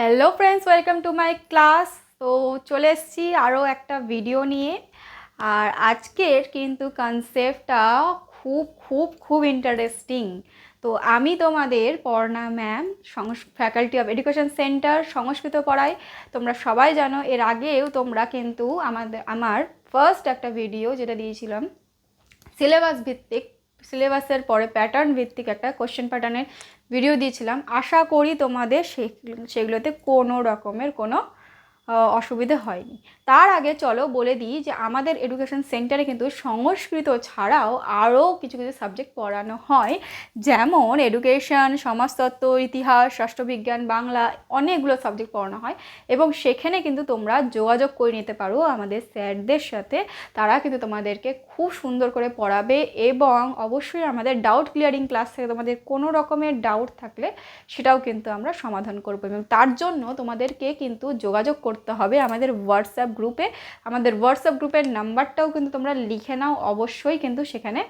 Hello friends welcome to my class তো চলে এসেছি আরও একটা ভিডিও নিয়ে। আর আজকের কিন্তু কনসেপ্টটা খুব খুব খুব ইন্টারেস্টিং তো আমি তোমাদের Parna ma'am songs faculty of education centre Sanskrit পড়াই। তোমরা সবাই জানো, এর আগেও তোমরা কিন্তু আমাদের, আমার ফার্স্ট একটা ভিডিও যেটা দিয়েছিলাম সিলেবাস ভিত্তিক সিলেবাসের পরে প্যাটার্ন ভিত্তিক একটা কোশ্চেন প্যাটার্নের ভিডিও দিয়েছিলাম। আশা করি তোমাদের সে- সেগুলোতে কোনো রকমের কোনো অসুবিধে হয়নি। তার আগে চলো বলে দিই যে আমাদের এডুকেশন সেন্টারে কিন্তু সংস্কৃত ছাড়াও আরও কিছু কিছু সাবজেক্ট পড়ানো হয়। যেমন এডুকেশন সমাজতত্ত্ব, ইতিহাস, রাষ্ট্রবিজ্ঞান, বাংলা অনেকগুলো সাবজেক্ট পড়ানো হয় এবং সেখানে কিন্তু তোমরা যোগাযোগ করে নিতে পারো আমাদের স্যারদের সাথে। তারা কিন্তু তোমাদেরকে খুব সুন্দর করে পড়াবে এবং অবশ্যই আমাদের ডাউট ক্লিয়ারিং ক্লাস থেকে তোমাদের কোনো রকমের ডাউট থাকলে সেটাও কিন্তু আমরা সমাধান করব এবং তার জন্য তোমাদেরকে কিন্তু যোগাযোগ করতে হবে আমাদের হোয়াটসঅ্যাপ গ্রুপে আমাদের হোয়াটসঅ্যাপ গ্রুপের নাম্বারটাও কিন্তু তোমরা লিখে নাও, অবশ্যই কিন্তু সেখানে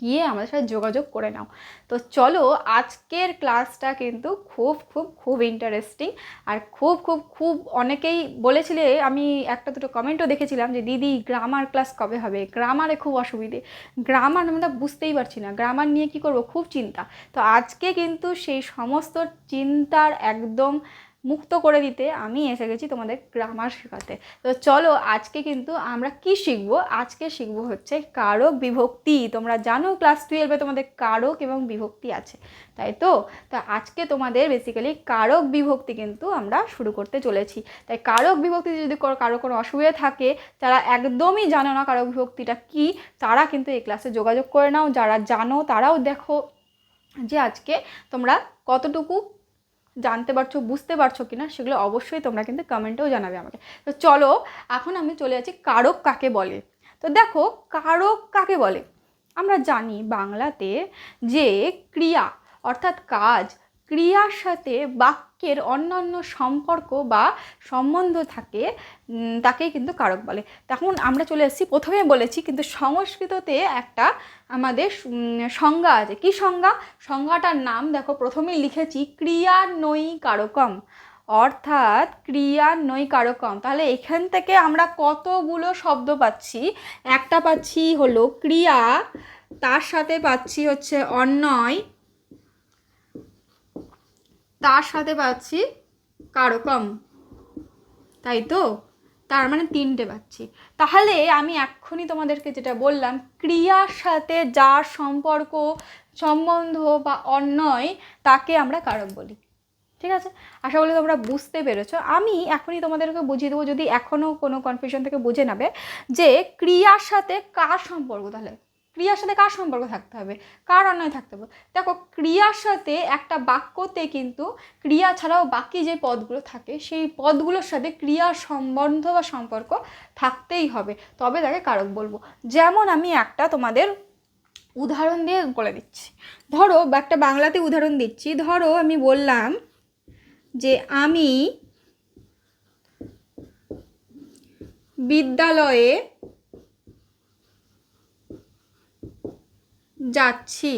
গিয়ে আমাদের সাথে যোগাযোগ করে নাও। তো চলো, আজকের ক্লাসটা কিন্তু খুব খুব খুব ইন্টারেস্টিং আর খুব খুব খুব অনেকেই বলেছিলে, আমি একটা দুটো কমেন্টও দেখেছিলাম যে, দিদি গ্রামার ক্লাস কবে হবে? গ্রামারে খুব অসুবিধে। গ্রামার আমরা বুঝতেই পারছি না। গ্রামার নিয়ে কি করব? খুব চিন্তা। তো আজকে কিন্তু সেই সমস্ত চিন্তার একদম মুক্ত করে দিতে আমি এসে গেছি তোমাদের গ্রামার শেখাতে। তো চলো আজকে কিন্তু আমরা কি শিখব? আজকে শিখব হচ্ছে কারক বিভক্তি। তোমরা জানো ক্লাস টুয়েলভে তোমাদের কারক এবং বিভক্তি আছে, তাই তো? তা আজকে তোমাদের বেসিক্যালি কারক বিভক্তি কিন্তু আমরা শুরু করতে চলেছি। তাই কারক বিভক্তি যদি কারও কোনো অসুবিধা থাকে, যারা একদমই জানো না কারক বিভক্তিটা কি, তারা কিন্তু এই ক্লাসে যোগাযোগ করে নাও। যারা জানো তারাও দেখো যে আজকে তোমরা কতটুকু জানতে পারছ, বুঝতে পারছ কিনা, সেগুলো অবশ্যই তোমরা কিন্তু কমেন্টেও জানাবে আমাকে। তো চলো, এখন আমি চলে যাচ্ছি কারক কাকে বলে। তো দেখো, কারক কাকে বলে? আমরা জানি বাংলাতে যে ক্রিয়া, অর্থাৎ কাজ ক্রিয়ার সাথে বাক্যের অন্যান্য সম্পর্ক বা সম্বন্ধ থাকে তাকেই কিন্তু কারক বলে। তখন আমরা চলে এসেছি, প্রথমে বলেছি, কিন্তু সংস্কৃততে একটা আমাদের সংজ্ঞা আছে। কি সংজ্ঞা? সংজ্ঞাটার নাম দেখো, প্রথমেই লিখেছি ক্রিয়ান্বয়ী কারকম। অর্থাৎ ক্রিয়ান্বয়ী কারকম। তাহলে এখান থেকে আমরা কতগুলো শব্দ পাচ্ছি? একটা পাচ্ছি হলো ক্রিয়া, তার সাথে পাচ্ছি হচ্ছে অন্যয় তার সাথে পাচ্ছি কারকম তাই তো? তার মানে তিনটে পাচ্ছি। তাহলে আমি এক্ষুনি তোমাদেরকে যেটা বললাম, ক্রিয়ার সাথে যার সম্পর্ক, সম্বন্ধ বা অন্যয়, তাকে আমরা কারক বলি। ঠিক আছে? আশা করি তোমরা বুঝতে পেরেছ। আমি এখনই তোমাদেরকে বুঝিয়ে দেবো, যদি এখনও কোনো কনফিউশন থেকে বুঝে নেবে, যে ক্রিয়ার সাথে কার সম্পর্ক তাহলে? ক্রিয়ার সাথে কার সম্পর্ক থাকতে হবে? কার অন্যয় থাকতে হবে? দেখো, ক্রিয়ার সাথে একটা বাক্যতে কিন্তু ক্রিয়া ছাড়াও বাকি যে পদগুলো থাকে, সেই পদগুলোর সাথে ক্রিয়ার সম্বন্ধ বা সম্পর্ক থাকতেই হবে। তবে তাকে কারক বলব। যেমন আমি একটা তোমাদের উদাহরণ দিয়ে বলে দিচ্ছি। ধরো, একটা বাংলাতে উদাহরণ দিচ্ছি। ধরো, আমি বললাম যে আমি বিদ্যালয়ে যাচ্ছি।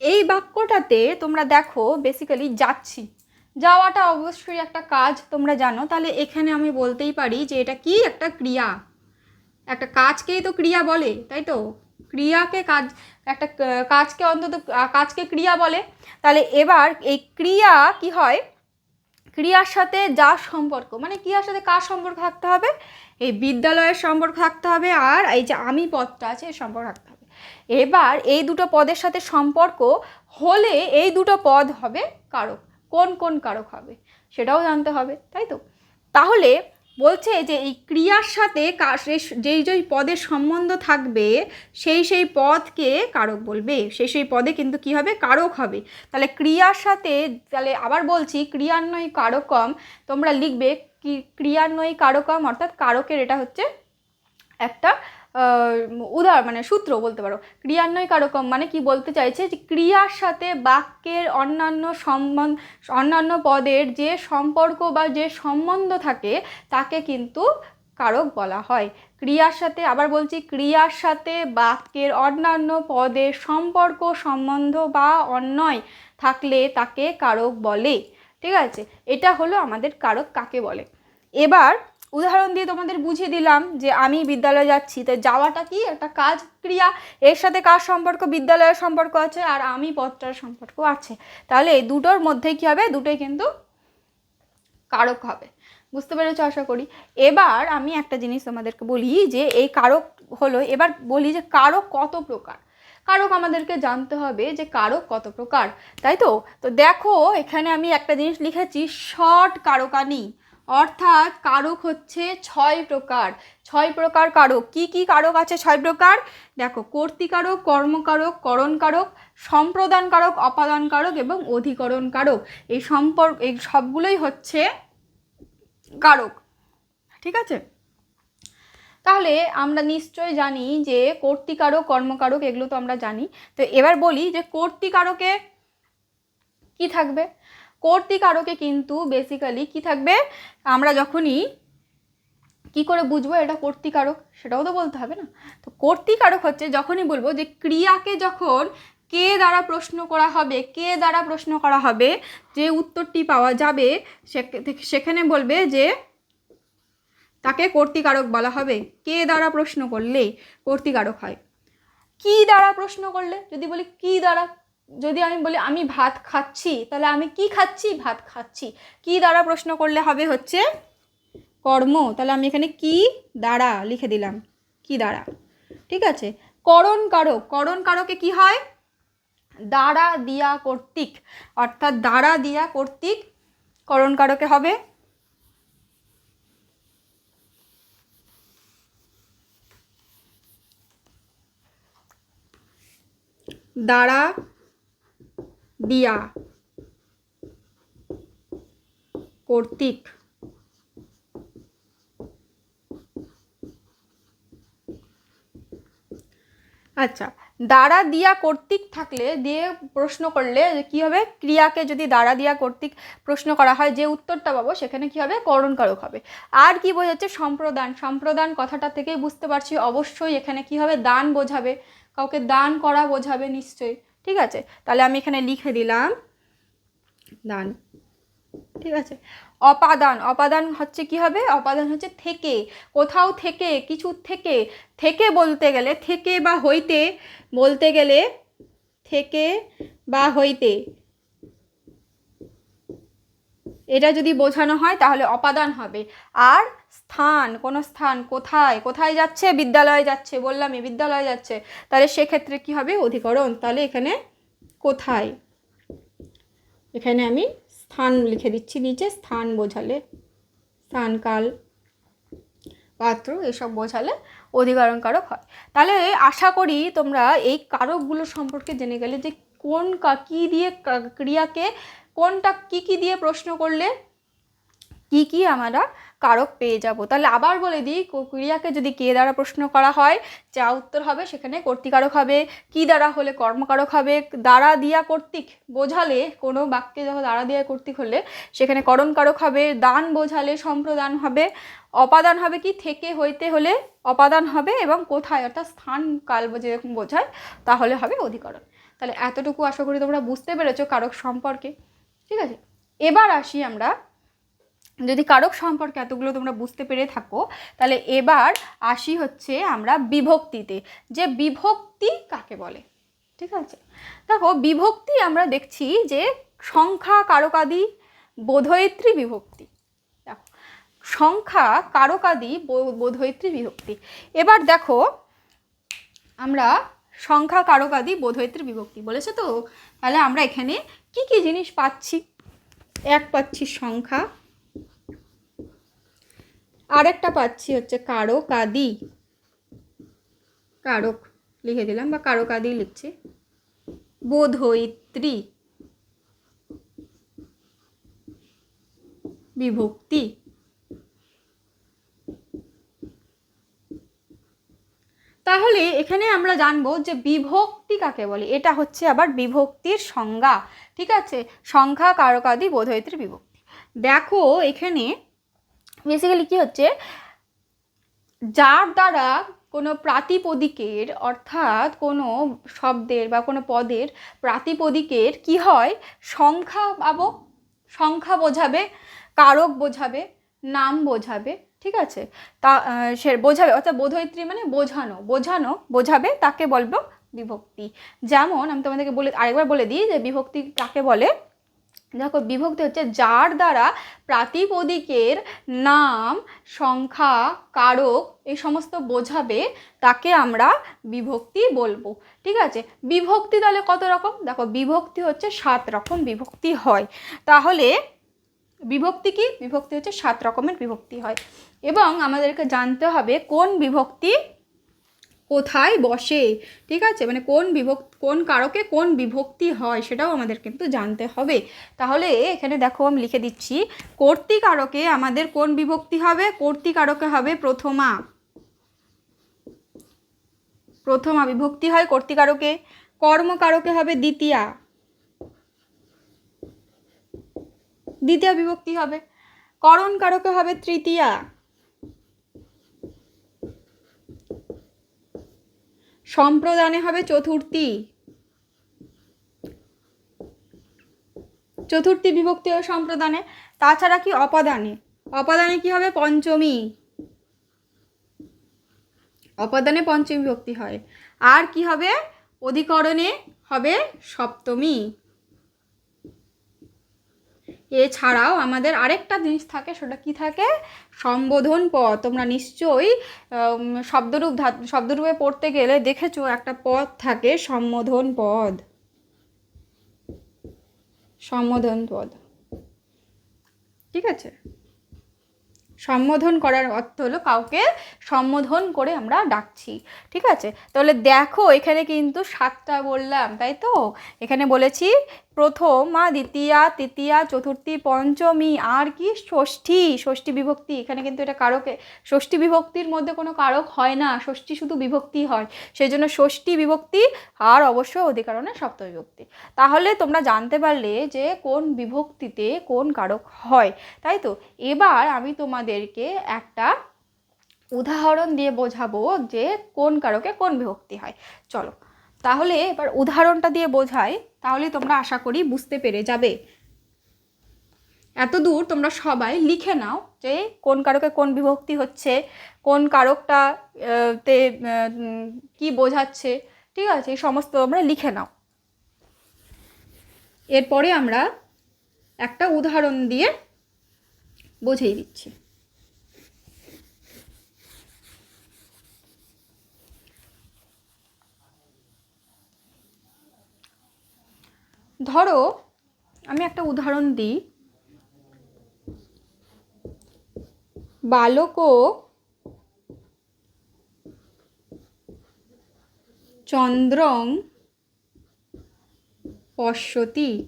এই বাক্যটাতে তোমরা দেখো বেসিক্যালি যাচ্ছি। যাওয়াটা অবশ্যই একটা কাজ, তোমরা জানো। তাহলে এখানে আমি বলতেই পারি যে এটা কি? একটা ক্রিয়া। একটা কাজকেই তো ক্রিয়া বলে, তাই তো? ক্রিয়াকে কাজ, একটা কাজকে অন্তত কাজকে ক্রিয়া বলে। তাহলে এবার এই ক্রিয়া কি হয়? ক্রিয়ার সাথে যা সম্পর্ক মানে ক্রিয়ার সাথে কার সম্পর্ক থাকতে হবে? এই বিদ্যালয়ের সম্পর্ক থাকতে হবে আর এই যে আমি পদটা আছে, এর সম্পর্ক থাকতে হবে। এবার এই দুটো পদের সাথে সম্পর্ক হলে এই দুটো পদ হবে কারক। কোন কোন কারক হবে সেটাও জানতে হবে, তাই তো? তাহলে বলছে যে এই ক্রিয়ার সাথে যেই যেই পদের সম্বন্ধ থাকবে, সেই সেই পদকে কারক বলবে। সেই সেই পদে কিন্তু কি হবে? কারক হবে। তাহলে ক্রিয়ার সাথে, তাহলে আবার বলছি ক্রিয়ান্বয়ী কারকম তোমরা লিখবে ক্রিয়ান্বয়ী কারকম অর্থাৎ কারকের এটা হচ্ছে একটা উদাহরণ মানে সূত্র বলতে পারো। ক্রিয়ান্বয় কারকম মানে কি বলতে চাইছে যে ক্রিয়ার সাথে বাক্যের অন্যান্য সম্বন্ধ অন্যান্য পদের যে সম্পর্ক বা যে সম্বন্ধ থাকে, তাকে কিন্তু কারক বলা হয়। ক্রিয়ার সাথে, আবার বলছি ক্রিয়ার সাথে বাক্যের অন্যান্য পদের সম্পর্ক, সম্বন্ধ বা অন্যয় থাকলে তাকে কারক বলে। ঠিক আছে? এটা হলো আমাদের কারক কাকে বলে। এবার উদাহরণ দিয়ে তোমাদের বুঝিয়ে দিলাম যে আমি বিদ্যালয়ে যাচ্ছি, তো যাওয়াটা কি? একটা কাজ ক্রিয়া। এর সাথে কাজ সম্পর্ক? বিদ্যালয়ের সম্পর্ক আছে আর আমি পথটার সম্পর্ক আছে। তাহলে এই দুটোর মধ্যে কী হবে? দুটোই কিন্তু কারক হবে। বুঝতে পেরেছ আশা করি? এবার আমি একটা জিনিস তোমাদেরকে বলি যে এই কারক হলো, এবার বলি যে কারক কত প্রকার? কারক আমাদেরকে জানতে হবে যে কারক কত প্রকার, তাই তো? তো দেখো, এখানে আমি একটা জিনিস লিখেছি, শর্ট কারকানি অর্থাৎ কারক হচ্ছে ছয় প্রকার। ছয় প্রকার কারক। কি কি কারক আছে ছয় প্রকার? দেখো, কর্তিকারক, কর্মকারক, করণকারক সম্প্রদান কারক অপাদান কারক এবং অধিকরণ কারক এই সম্পর্ক এই সবগুলোই হচ্ছে কারক। ঠিক আছে? তাহলে আমরা নিশ্চয় জানি যে কর্তিকারক, কর্মকারক এগুলো তো আমরা জানি। তো এবার বলি যে কর্তিকারকে কি থাকবে? কর্তিকারকে কিন্তু বেসিক্যালি কি থাকবে? আমরা যখনই কি করে বুঝব এটা কর্তিকারক? সেটাও তো বলতে হবে না। তো কর্তিকারক হচ্ছে যখনই বলব যে ক্রিয়াকে যখন কে দ্বারা প্রশ্ন করা হবে, কে দ্বারা প্রশ্ন করা হবে, যে উত্তরটি পাওয়া যাবে সেখানে বলবে যে তাকে কর্তিকারক বলা হবে। কে দ্বারা প্রশ্ন করলে কর্তিকারক হয়? কি দ্বারা প্রশ্ন করলে? যদি বলি কি দ্বারা যদি আমি বলি, আমি ভাত খাচ্ছি তাহলে আমি কি খাচ্ছি? ভাত খাচ্ছি। কি দ্বারা প্রশ্ন করলে হবে হচ্ছে, কর্ম তাহলে আমি এখানে কি দ্বারা লিখে দিলাম। কি দ্বারা? ঠিক আছে? করণ কারক। করণ কারকে কি হয়? দ্বারা দিয়া কর্তৃক। অর্থাৎ দ্বারা দিয়া কর্তৃক করণ কারকে হবে? দ্বারা দিয়া কর্তৃক আচ্ছা দ্বারা দিয়া কর্তৃক থাকলে দিয়ে প্রশ্ন করলে কি হবে? ক্রিয়াকে যদি দ্বারা দিয়া কর্তৃক প্রশ্ন করা হয়, যে উত্তরটা পাবো সেখানে কি হবে? করণকারক হবে। আর কি বোঝাচ্ছে সম্প্রদান। সম্প্রদান কথাটা থেকেই বুঝতে পারছি। অবশ্যই এখানে কি হবে? দান বোঝাবে। কাউকে দান করা বোঝাবে নিশ্চয়ই। ঠিক আছে? তাহলে আমি এখানে লিখে দিলাম, দান। ঠিক আছে? অপাদান অপাদান হচ্ছে কি হবে? অপাদান হচ্ছে থেকে। কোথাও থেকে কিছু থেকে। থেকে বলতে গেলে, থেকে বা হইতে বলতে গেলে থেকে বা হইতে। এটা যদি বোঝানো হয় তাহলে অপাদান হবে। আর স্থান, কোনো স্থান কোথায়? কোথায় যাচ্ছে? বিদ্যালয়ে যাচ্ছে, বললামই, বিদ্যালয়ে যাচ্ছে। তাহলে সেক্ষেত্রে কি হবে? অধিকরণ। তাহলে এখানে কোথায়? এখানে আমি স্থান লিখে দিচ্ছি, নিচে স্থান বোঝালে। স্থানকাল, পাত্র, এসব বোঝালে অধিকরণ কারক হয়। তাহলে আশা করি তোমরা এই কারকগুলো সম্পর্কে জেনে গেলে যে কোন কী দিয়ে ক্রিয়াকে, কোনটা কি কি দিয়ে প্রশ্ন করলে, কি কি আমরা কারক পেয়ে যাব। তাহলে আবার বলে দিই ক্রিয়াকে যদি কে দ্বারা প্রশ্ন করা হয়, যা উত্তর হবে সেখানে কর্তিকারক হবে। কি দ্বারা হলে কর্মকারক হবে? দ্বারা দিয়া কর্তৃক বোঝালে, কোনো বাক্যে যখন দ্বারা দিয়া কর্তৃক হলে, সেখানে করণকারক হবে, দান বোঝালে সম্প্রদান হবে। অপাদান হবে কি? থেকে হইতে হলে অপাদান হবে এবং কোথায়? অর্থাৎ স্থান কাল যেরকম বোঝায়, তাহলে হবে অধিকরণ। তাহলে এতটুকু আশা করি তোমরা বুঝতে পেরেছ কারক সম্পর্কে। ঠিক আছে? এবার আসি আমরা যদি কারক সম্পর্কে এতগুলো তোমরা বুঝতে পেরে থাকো, তাহলে এবার আসি হচ্ছে আমরা বিভক্তিতে। যে বিভক্তি কাকে বলে? ঠিক আছে? দেখো, বিভক্তি আমরা দেখছি যে সংখ্যা, কারকাদি, বোধয়িত্রী বিভক্তি। দেখো, সংখ্যা, কারকাদি বোধয়িত্রী বিভক্তি। এবার দেখো, আমরা সংখ্যা, কারকাদি, বোধয়িত্রী বিভক্তি বলেছে তো? তাহলে আমরা এখানে কি কি জিনিস পাচ্ছি? এক পাচ্ছি সংখ্যা আরেকটা পাচ্ছি হচ্ছে কারক কাদি কারক লিখে দিলাম বা কারক আদি লিখছি। বোধয়িত্রী বিভক্তি। তাহলে এখানে আমরা জানব যে বিভক্তি কাকে বলে? এটা হচ্ছে আবার বিভক্তির সংজ্ঞা। ঠিক আছে? সংখ্যা, কারকাদি বোধয়িত্রী বিভক্তি। দেখো এখানে বেসিক্যালি কী হচ্ছে? যার দ্বারা কোনো প্রাতিপদিকের, অর্থাৎ কোনো শব্দের বা কোনো পদের প্রাতিপদিকের কি হয়? সংখ্যা পাবো, সংখ্যা বোঝাবে, কারক বোঝাবে, নাম বোঝাবে, ঠিক আছে? তা সে বোঝাবে, অর্থাৎ বোধয়িত্রী মানে বোঝানো বোঝানো, বোঝাবে, তাকে বলব বিভক্তি। যেমন আমি তোমাদেরকে বলে, আরেকবার বলে দিই যে বিভক্তি কাকে বলে? দেখো, বিভক্তি হচ্ছে যার দ্বারা প্রাতিপদিকের নাম, সংখ্যা, কারক এই সমস্ত বোঝাবে, তাকে আমরা বিভক্তি বলব। ঠিক আছে? বিভক্তি তাহলে কত রকম? দেখো, বিভক্তি হচ্ছে সাত রকম বিভক্তি হয়। তাহলে বিভক্তি কি? বিভক্তি হচ্ছে সাত রকমের বিভক্তি হয়। এবং আমাদেরকে জানতে হবে কোন বিভক্তি কোথায় বসে? ঠিক আছে? মানে কোন বিভক্তি কোন কারকে কোন বিভক্তি হয় সেটাও আমাদের কিন্তু জানতে হবে। তাহলে এখানে দেখো আমি লিখে দিচ্ছি, কর্তিকারকে আমাদের কোন বিভক্তি হবে? কর্তিকারকে হবে প্রথমা। প্রথমা বিভক্তি হয় কর্তিকারকে। কর্মকারকে হবে দ্বিতীয়া। দ্বিতীয় বিভক্তি হবে। করণ কারকে হবে তৃতীয়া। সম্প্রদানে হবে চতুর্থী। চতুর্থী বিভক্তি হবে সম্প্রদানে। তাছাড়া কি অপাদানে? অপাদানে কি হবে? পঞ্চমী। অপাদানে পঞ্চমী বিভক্তি হয়। আর কি হবে? অধিকরণে হবে সপ্তমী। এছাড়াও আমাদের আরেকটা জিনিস থাকে, সেটা কি থাকে? সম্বোধন পদ তোমরা নিশ্চয়ই শব্দরূপ শব্দরূপে পড়তে গেলে দেখেছ একটা পদ থাকে, সম্বোধন পদ সম্বোধন পদ ঠিক আছে? সম্বোধন করার অর্থ হলো কাউকে সম্বোধন করে আমরা ডাকছি। ঠিক আছে? তাহলে দেখো, এখানে কিন্তু সাতটা বললাম, তাই তো? এখানে বলেছি প্রথমা দ্বিতীয়া, তৃতীয়া, চতুর্থী, পঞ্চমী, আর কি ষষ্ঠী ষষ্ঠী বিভক্তি। এখানে কিন্তু এটা কারকে, ষষ্ঠী বিভক্তির মধ্যে কোনো কারক হয় না, ষষ্ঠী শুধু বিভক্তি হয়। সেই জন্য ষষ্ঠী বিভক্তি, আর অবশ্যই অধিকরণে সপ্ত বিভক্তি। তাহলে তোমরা জানতে পারলে যে কোন বিভক্তিতে কোন কারক হয়, তাই তো? এবার আমি তোমাদেরকে একটা উদাহরণ দিয়ে বোঝাবো যে কোন কারকে কোন বিভক্তি হয়। চলো, তাহলে এবার উদাহরণটা দিয়ে বোঝাই। তাহলে তোমরা আশা করি বুঝতে পেরে যাবে। এত দূর তোমরা সবাই লিখে নাও যে কোন কারকে কোন বিভক্তি হচ্ছে, কোন কারকটা তে কি বোঝাচ্ছে, ঠিক আছে, এই সমস্ত তোমরা লিখে নাও। এরপরে আমরা একটা উদাহরণ দিয়ে বুঝিয়ে দিচ্ছি। ধরো, আমি একটা উদাহরণ দিই। বালকও চন্দ্রং পশ্যতি।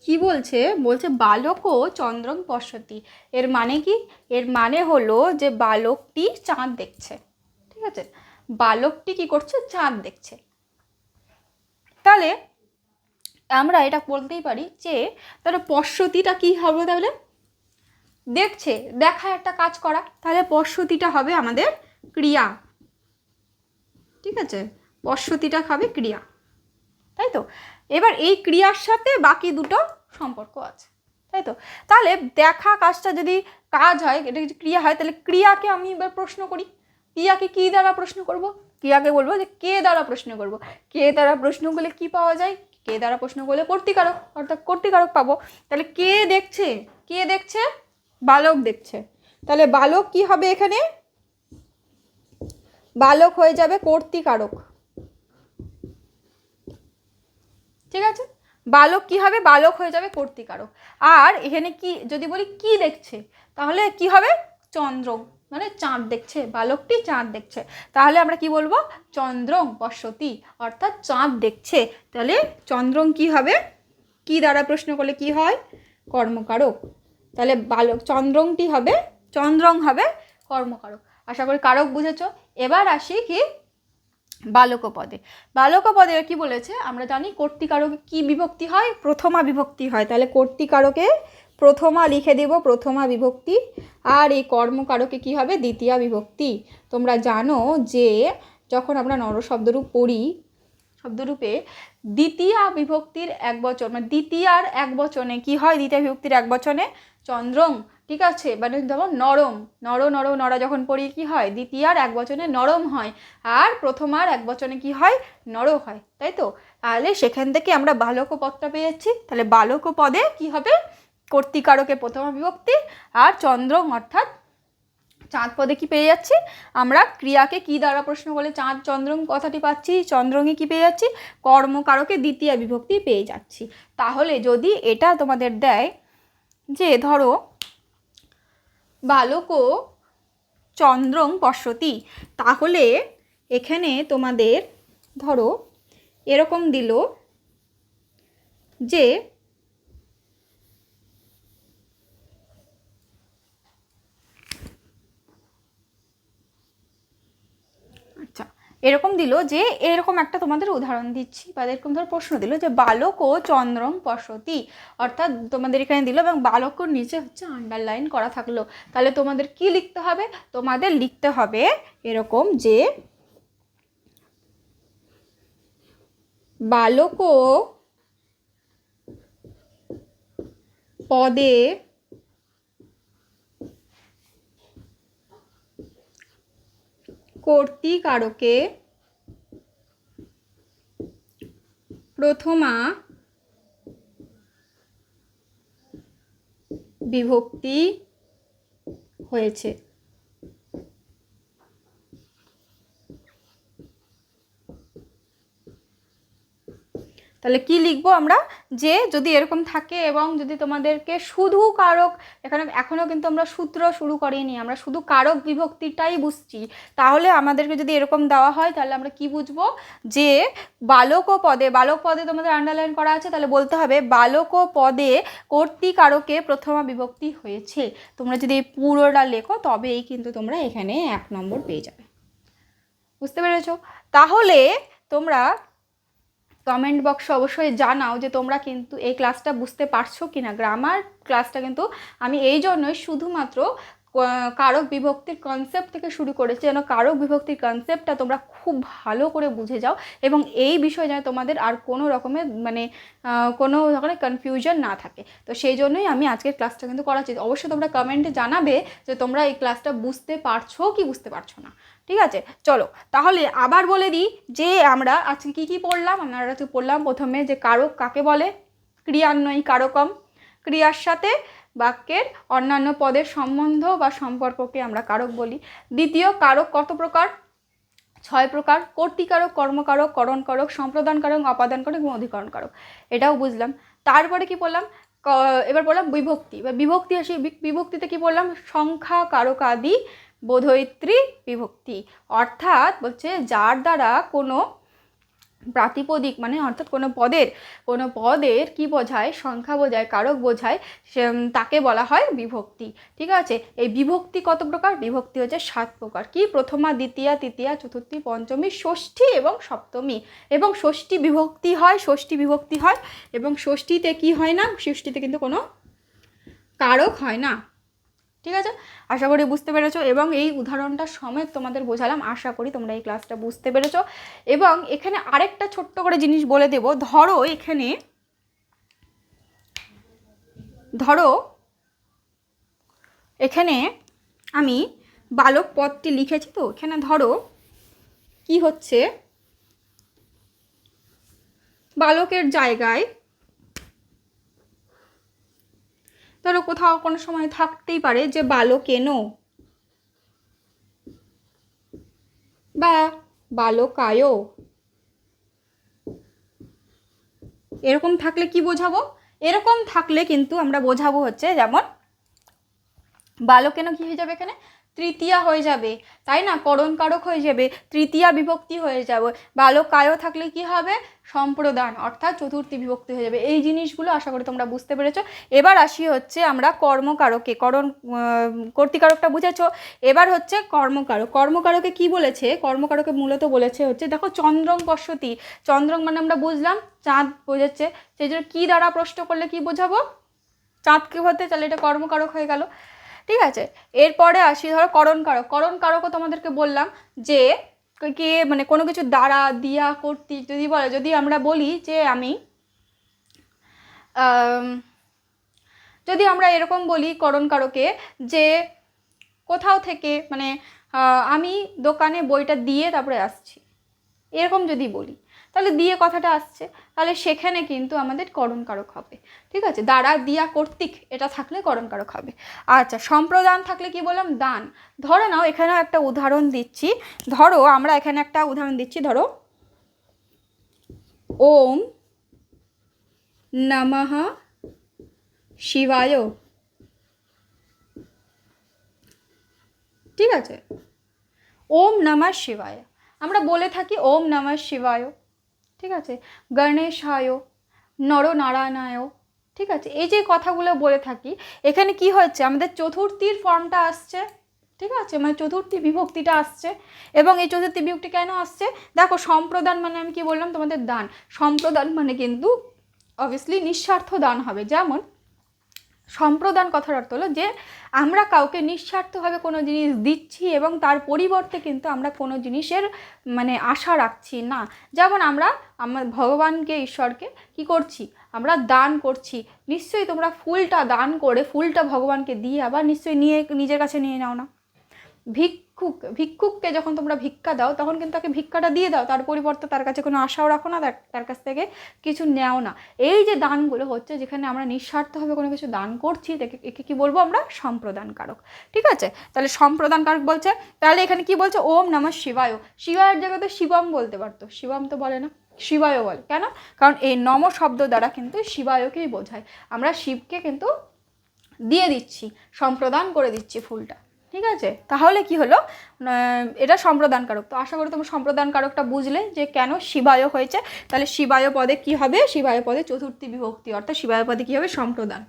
কি বলছে? বলছে বালকও চন্দ্রং পশ্যতি। এর মানে কি? এর মানে হলো যে বালকটি চাঁদ দেখছে। ঠিক আছে? বালকটি কি করছে? চাঁদ দেখছে। তাহলে আমরা এটা বলতেই পারি যে তাহলে পশ্বতিটা কি হবে তাহলে? দেখছে, দেখা একটা কাজ করা, তাহলে পশ্বতিটা হবে আমাদের ক্রিয়া। ঠিক আছে? পশ্বতিটা হবে ক্রিয়া। তাই তো? এবার এই ক্রিয়ার সাথে বাকি দুটো সম্পর্ক আছে। তাই তো? তাহলে দেখা কাজটা যদি কাজ হয়, এটা যদি ক্রিয়া হয়, তাহলে ক্রিয়াকে আমি এবার প্রশ্ন করি। ক্রিয়াকে কী দ্বারা প্রশ্ন করব? ক্রিয়াকে বলব? যে কে দ্বারা প্রশ্ন করব? কে দ্বারা প্রশ্ন করলে কি পাওয়া যায়? কে দ্বারা প্রশ্ন করলে কর্তিকারক? অর্থাৎ কর্তিকারক পাবো। তাহলে কে দেখছে? কে দেখছে? বালক দেখছে। তাহলে বালক কি হবে এখানে? বালক হয়ে যাবে কর্তিকারক। ঠিক আছে? বালক কি হবে? বালক হয়ে যাবে কর্তিকারক। আর এখানে কি, যদি বলি কি দেখছে, তাহলে কি হবে? চন্দ্র। মানে চাঁদ দেখছে বালকটি চাঁদ দেখছে। তাহলে আমরা কি বলব? চন্দ্রং পশ্যতি। অর্থাৎ চাঁদ দেখছে। তাহলে চন্দ্রং কি হবে? কি দ্বারা প্রশ্ন করলে কি হয়? কর্মকারক। তাহলে বালক, চন্দ্রংটি হবে, চন্দ্রং হবে কর্মকারক। আশা করি কারক বুঝেছ। এবার আসি কি? বালক পদে বালক পদে কি বলেছে? আমরা জানি কর্তিকারকে কি বিভক্তি হয়? প্রথমা বিভক্তি হয়। তাহলে কর্তিকারকে প্রথমা লিখে দেব, প্রথমা বিভক্তি। আর এই কর্মকারকে কি হবে? দ্বিতীয়া বিভক্তি। তোমরা জানো যে যখন আমরা নরশব্দরূপ পড়ি, শব্দরূপে দ্বিতীয়া বিভক্তির এক বচন মানে দ্বিতীয়ার এক বচনে কি হয়? দ্বিতীয় বিভক্তির এক বচনে চন্দ্রং, ঠিক আছে? মানে যেমন নরম, নর নর, নরা যখন পড়ি কি হয়? দ্বিতীয়ার এক বচনে নরম হয়। আর প্রথমার এক বচনে কি হয়? নর হয়, তাই তো? তাহলে সেখান থেকে আমরা বালক পদটা পেয়ে যাচ্ছি তাহলে বালক পদে কি হবে? কর্তিকারকে প্রথমা বিভক্তি আর চন্দ্রং অর্থাৎ চাঁদ পদে কি পেয়ে যাচ্ছি? আমরা ক্রিয়াকে কি দ্বারা প্রশ্ন বলে চাঁদ চন্দ্রং কথাটি পাচ্ছি চন্দ্রঙে কি পেয়ে যাচ্ছি? কর্মকারকে দ্বিতীয় বিভক্তি পেয়ে যাচ্ছি। তাহলে যদি এটা তোমাদের দেয় যে ধরো বালক চন্দ্রং পশ্যতি, তাহলে এখানে তোমাদের ধরো এরকম দিল যে আচ্ছা এরকম দিল যে এরকম একটা তোমাদের উদাহরণ দিচ্ছি বা এরকম ধর প্রশ্ন দিল যে বালক ও চন্দ্রম পশতি অর্থাৎ তোমাদের এখানে দিল এবং বালকর নিচে হচ্ছে আন্ডারলাইন করা থাকল। তাহলে তোমাদের কি লিখতে হবে? তোমাদের লিখতে হবে এরকম যে বালক পদে কর্তিকারকে প্রথমা বিভক্তি হয়েছে। তাহলে কি লিখব আমরা? যে যদি এরকম থাকে এবং যদি তোমাদেরকে শুধু কারক, এখানে, এখনও কিন্তু আমরা সূত্র শুরু করিনি, আমরা শুধু কারক বিভক্তিটাই বুঝছি। তাহলে আমাদেরকে যদি এরকম দেওয়া হয়, তাহলে আমরা কি বুঝব? যে বালক ও পদে, বালক পদে তোমাদের আন্ডারলাইন করা আছে, তাহলে বলতে হবে বালক ও পদে কর্তিকারকে প্রথমা বিভক্তি হয়েছে। তোমরা যদি পুরোটা লেখো, তবেই কিন্তু তোমরা এখানে এক নম্বর পেয়ে যাবে। বুঝতে পেরেছ? তাহলে তোমরা কমেন্ট বক্সে অবশ্যই জানাও যে তোমরা কিন্তু এই ক্লাসটা বুঝতে পারছ কি না গ্রামার ক্লাসটা কিন্তু আমি এই জন্যই শুধুমাত্র কারক বিভক্তির কনসেপ্ট থেকে শুরু করেছি যেন কারক বিভক্তির কনসেপ্টটা তোমরা খুব ভালো করে বুঝে যাও এবং এই বিষয়ে যেন তোমাদের আর কোনো রকমের মানে কোনো রকমের কনফিউশন না থাকে। তো সেই জন্যই আমি আজকের ক্লাসটা কিন্তু করাচ্ছি। অবশ্যই তোমরা কমেন্টে জানাবে যে তোমরা এই ক্লাসটা বুঝতে পারছ কি বুঝতে পারছ না। ঠিক আছে? চলো, তাহলে আবার বলে দিই যে আমরা আজকে কি কি পড়লাম? আমরা আজকে পড়লাম প্রথমে যে কারক কাকে বলে? ক্রিয়ান্বয়ী কারকম। ক্রিয়ার সাথে বাক্যের অন্যান্য পদের সম্বন্ধ বা সম্পর্ককে আমরা কারক বলি। দ্বিতীয়, কারক কত প্রকার? ছয় প্রকার। কর্তিকারক, কর্মকারক, করণকারক, সম্প্রদানকারক, অপাদানকারক এবং অধিকরণকারক। এটাও বুঝলাম। তারপরে কি বললাম এবার বললাম বিভক্তি। বা বিভক্তি আসি বিভক্তিতে কি বললাম সংখ্যা, কারক আদি বোধয়িত্রী বিভক্তি। অর্থাৎ বলছে, যার দ্বারা কোনো প্রাতিপদিক মানে অর্থাৎ কোনো পদের কোনো পদের কি বোঝায়, সংখ্যা বোঝায়, কারক বোঝায়, সে তাকে বলা হয় বিভক্তি। ঠিক আছে? এই বিভক্তি কত প্রকার? বিভক্তি হচ্ছে সাত প্রকার। কি? প্রথমা, দ্বিতীয়া, তৃতীয়া, চতুর্থী, পঞ্চমী, ষষ্ঠী এবং সপ্তমী। এবং ষষ্ঠী বিভক্তি হয়, ষষ্ঠী বিভক্তি হয় এবং ষষ্ঠীতে কি হয় না? ষষ্ঠীতে কিন্তু কোনো কারক হয় না। ঠিক আছে? আশা করি বুঝতে পেরেছ এবং এই উদাহরণটা সমেত তোমাদের বোঝালাম। আশা করি তোমরা এই ক্লাসটা বুঝতে পেরেছ। এবং এখানে আরেকটা ছোট্ট করে জিনিস বলে দেব। ধরো এখানে ধরো এখানে আমি বালক পদটি লিখেছি তো, এখানে ধরো কি হচ্ছে? বালকের জায়গায় ধরো কোথাও কোনো সময় থাকতেই পারে যে বালো কেন বা বালকায় এরকম থাকলে কি বোঝাবো? এরকম থাকলে কিন্তু আমরা বোঝাবো হচ্ছে যেমন বালকেন কি হয়ে যাবে এখানে? তৃতীয়া হয়ে যাবে, তাই না? করণ কারক হয়ে যাবে, তৃতীয়া বিভক্তি হয়ে যাবে। বালকায় থাকলে কি হবে? সম্প্রদান, অর্থাৎ চতুর্থী বিভক্তি হয়ে যাবে। এই জিনিসগুলো আশা করি তোমরা বুঝতে পেরেছ। এবার আসি হচ্ছে আমরা কর্মকারকে, করণ কর্তিকারকটা বুঝেছ? এবার হচ্ছে কর্মকারক। কর্মকারকে কি বলেছে? কর্মকারকে মূলত বলেছে হচ্ছে, দেখো চন্দ্রং পশ্যতি। চন্দ্রং মানে আমরা বুঝলাম, চাঁদ বোঝাচ্ছে সেই জন্য কী দ্বারা প্রশ্ন করলে কি বোঝাবো? চাঁদকে হতে তাহলে এটা কর্মকারক হয়ে গেল। ঠিক আছে? এরপরে আসি ধরো করণকারক করণকারকও তোমাদেরকে বললাম যে, কে মানে কোনো কিছু দ্বারা, দিয়া কর্তৃক যদি বলে, যদি আমরা বলি যে আমি যদি আমরা এরকম বলি করণকারকে যে কোথাও থেকে মানে আমি দোকানে বইটা দিয়ে তারপরে আসছি। এরকম যদি বলি। তাহলে দিয়ে কথাটা আসছে। তাহলে সেখানে কিন্তু আমাদের করণকারক হবে। ঠিক আছে? দ্বারা, দিয়া, কর্তৃক, এটা থাকলে করণকারক হবে। আচ্ছা সম্প্রদান থাকলে কি বললাম? দান। ধরো নাও এখানেও একটা উদাহরণ দিচ্ছি। ধরো, আমরা এখানে একটা উদাহরণ দিচ্ছি। ধরো, ওম নমঃ শিবায়। ঠিক আছে? ওম নমঃ শিবায়। আমরা বলে থাকি ওম নমঃ শিবায়। ঠিক আছে? গণেশ গণেশায়, নরনারায়ণায়, ঠিক আছে? এই যে কথাগুলো বলে থাকি, এখানে কি হচ্ছে আমাদের চতুর্থীর ফর্মটা আসছে, ঠিক আছে? মানে চতুর্থী বিভক্তিটা আসছে এবং এই চতুর্থী বিভক্তি কেন আসছে? দেখো, সম্প্রদান মানে আমি কি বললাম? তোমাদের দান। সম্প্রদান মানে কিন্তু অবভিয়াসলি নিঃস্বার্থ দান হবে। যেমন সম্প্রদান কথার অর্থ হলো যে, আমরা কাউকে নিঃস্বার্থভাবে কোনো জিনিস দিচ্ছি এবং তার পরিবর্তে কিন্তু আমরা কোনো জিনিসের মানে আশা রাখছি না। যেমন আমরা আমার ভগবানকে, ঈশ্বরকে কি করছি? আমরা দান করছি। নিশ্চয়ই তোমরা ফুলটা দান করে ফুলটা ভগবানকে দিয়ে আবার নিশ্চয়ই নিয়ে, নিজের কাছে নিয়ে নাও না। ভিক্ষুক, ভিক্ষুককে যখন তোমরা ভিক্ষা দাও, তখন কিন্তু তাকে ভিক্ষাটা দিয়ে দাও। তার পরিবর্তে তার কাছে কোনো আশাও রাখো না, তার কাছ থেকে কিছু নেও না। এই যে দানগুলো হচ্ছে, যেখানে আমরা নিঃস্বার্থভাবে কোনো কিছু দান করছি একে একে কী বলব আমরা? সম্প্রদান কারক ঠিক আছে? তাহলে সম্প্রদান কারক বলছে, তাহলে এখানে কি বলছে? ওম নমঃ শিবায়। শিবায়ের জায়গাতে শিবম বলতে পারতো। শিবম তো বলে না শিবায় বলে। কেন? কারণ এই নম শব্দ দ্বারা কিন্তু শিবায়কেই বোঝায়। আমরা শিবকে কিন্তু দিয়ে দিচ্ছি, সম্প্রদান করে দিচ্ছি ফুলটা। ঠিক আছে? তাহলে কি হলো? এটা সম্প্রদানকারক। তো আশা করি তোমরা সম্প্রদানকারকটা বুঝলে যে কেন শিবায় হয়েছে। তাহলে শিবায় পদে কি হবে? শিবায় পদে চতুর্থী বিভক্তি, অর্থাৎ শিবায় পদে কী হবে? সম্প্রদান।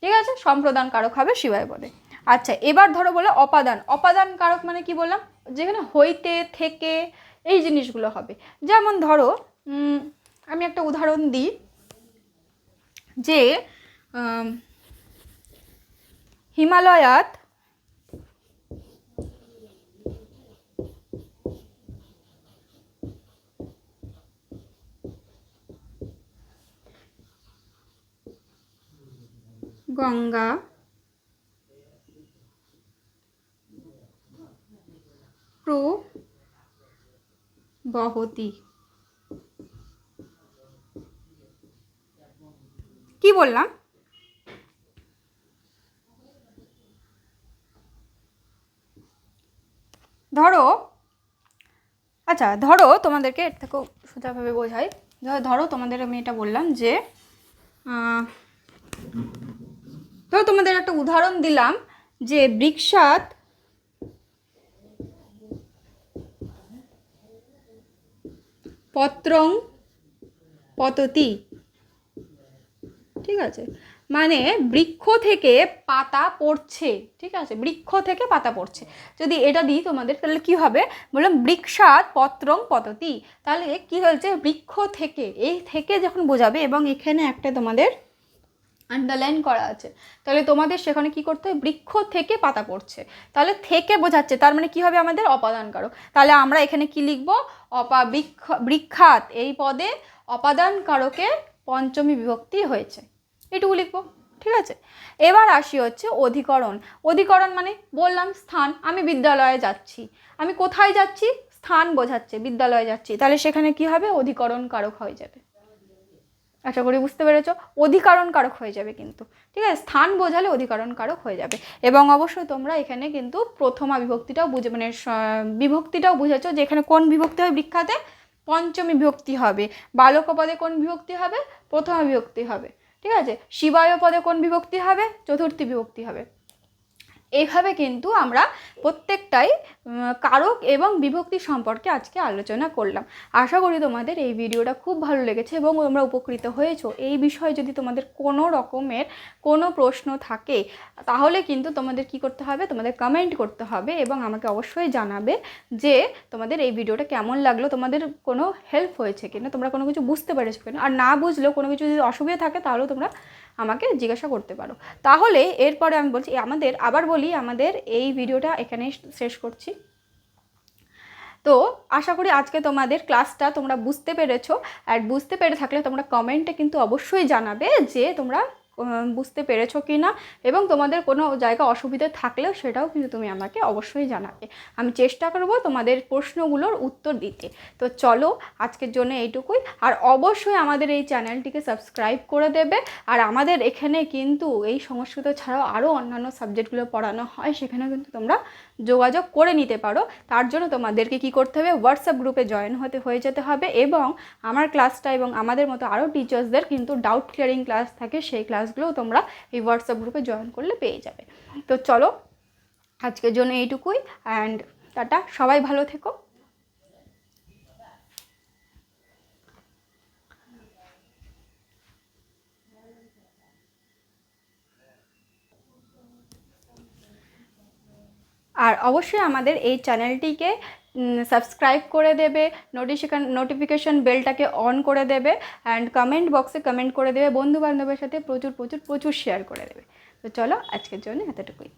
ঠিক আছে? সম্প্রদান কারক হবে শিবায় পদে। আচ্ছা এবার ধরো বলো অপাদান। অপাদান কারক মানে কি বললাম? যেখানে হইতে, থেকে এই জিনিসগুলো হবে। যেমন ধরো আমি একটা উদাহরণ দিই যে হিমালয়াত গঙ্গা প্রবহতি কি বললাম? ধরো আচ্ছা ধরো তোমাদেরকে এর থেকেও সোজাভাবে বোঝাই ধরো তোমাদের আমি এটা বললাম যে তো তোমাদের একটা উদাহরণ দিলাম যে বৃক্ষাত পত্রং পততি। ঠিক আছে? মানে বৃক্ষ থেকে পাতা পড়ছে। ঠিক আছে? বৃক্ষ থেকে পাতা পড়ছে। যদি এটা দিই তোমাদের, তাহলে কি হবে? বললাম বৃক্ষাত পত্রং পততি। তাহলে কি হয়েছে? বৃক্ষ থেকে, এই থেকে যখন বোঝাবে এবং এখানে একটা তোমাদের আন্ডারলাইন করা আছে। তাহলে তোমাদের সেখানে কি করতে হবে বৃক্ষ থেকে পাতা পড়ছে। তাহলে থেকে বোঝাচ্ছে, তার মানে কি হবে আমাদের? অপাদান কারক তাহলে আমরা এখানে কি লিখব? অপা বৃক্ষ বৃক্ষাত এই পদে অপাদান কারকে পঞ্চমী বিভক্তি হয়েছে। এটুকু লিখব, ঠিক আছে? এবার আসি হচ্ছে অধিকরণ। অধিকরণ মানে বললাম, স্থান। আমি বিদ্যালয়ে যাচ্ছি। আমি কোথায় যাচ্ছি? স্থান বোঝাচ্ছে, বিদ্যালয়ে যাচ্ছি। তাহলে সেখানে কি হবে? অধিকরণ কারক হয়ে যাবে। আশা করি বুঝতে পেরেছ? অধিকারণকারক হয়ে যাবে কিন্তু। ঠিক আছে? স্থান বোঝালে অধিকারণকারক হয়ে যাবে। এবং অবশ্যই তোমরা এখানে কিন্তু প্রথমা বিভক্তিটাও বুঝে মানে বিভক্তিটাও বুঝেছ যে এখানে কোন বিভক্তি হবে বিখ্যাতে পঞ্চমী বিভক্তি হবে। বালক পদে কোন বিভক্তি হবে? প্রথমা বিভক্তি হবে। ঠিক আছে? শিবায় পদে কোন বিভক্তি হবে? চতুর্থী বিভক্তি হবে। এইভাবে কিন্তু আমরা প্রত্যেকটাই কারক এবং বিভক্তি সম্পর্কে আজকে আলোচনা করলাম। আশা করি তোমাদের এই ভিডিওটা খুব ভালো লেগেছে এবং তোমরা উপকৃত হয়েছো। এই বিষয়ে যদি তোমাদের কোনো রকমের কোনো প্রশ্ন থাকে, তাহলে কিন্তু তোমাদের কি করতে হবে? তোমাদের কমেন্ট করতে হবে এবং আমাকে অবশ্যই জানাবে যে তোমাদের এই ভিডিওটা কেমন লাগল, তোমাদের কোনো হেল্প হয়েছে কিনা, তোমরা কোনো কিছু বুঝতে পেরেছ কিনা। আর না বুঝলেও কোনো কিছু যদি অসুবিধা থাকে, তাহলেও তোমরা আমাকে জিজ্ঞাসা করতে পারো। তাহলে এরপরে আমি বলছি আমাদের, আবার বলি, আমাদের এই ভিডিওটা এখানে শেষ করছি। তো আশা করি আজকে তোমাদের ক্লাসটা তোমরা বুঝতে পেরেছ। আর বুঝতে পেরে থাকলে তোমরা কমেন্টে কিন্তু অবশ্যই জানাবে যে তোমরা বুঝতে পেরেছ কি না এবং তোমাদের কোনো জায়গা অসুবিধা থাকলেও সেটাও কিন্তু তুমি আমাকে অবশ্যই জানাবে। আমি চেষ্টা করব তোমাদের প্রশ্নগুলোর উত্তর দিতে। তো চলো, আজকের জন্য এইটুকুই। আর অবশ্যই আমাদের এই চ্যানেলটিকে সাবস্ক্রাইব করে দেবে। আর আমাদের এখানে কিন্তু এই সংস্কৃত ছাড়াও আরও অন্যান্য সাবজেক্টগুলো পড়ানো হয় সেখানে কিন্তু তোমরা যোগাযোগ করে নিতে পারো। তার জন্য তোমাদেরকে কি করতে হবে হোয়াটসঅ্যাপ গ্রুপে জয়েন হতে, হয়ে যেতে হবে এবং আমার ক্লাসটা এবং আমাদের মতো আরও টিচার্সদের কিন্তু ডাউট ক্লিয়ারিং ক্লাস থাকে, সেই ক্লাসগুলোও তোমরা এই হোয়াটসঅ্যাপ গ্রুপে জয়েন করলে পেয়ে যাবে। তো চলো, আজকের জন্য এইটুকুই অ্যান্ড টাটা, সবাই ভালো থেকো। আর অবশ্যই আমাদের এই চ্যানেলটিকে সাবস্ক্রাইব করে দেবে নোটিফিকেশন নোটিফিকেশন বেলটাকে অন করে দেবে অ্যান্ড কমেন্ট বক্সে কমেন্ট করে দেবে বন্ধু বান্ধবের সাথে প্রচুর প্রচুর প্রচুর শেয়ার করে দেবে। তো চলো, আজকের জন্য এতটুকুই।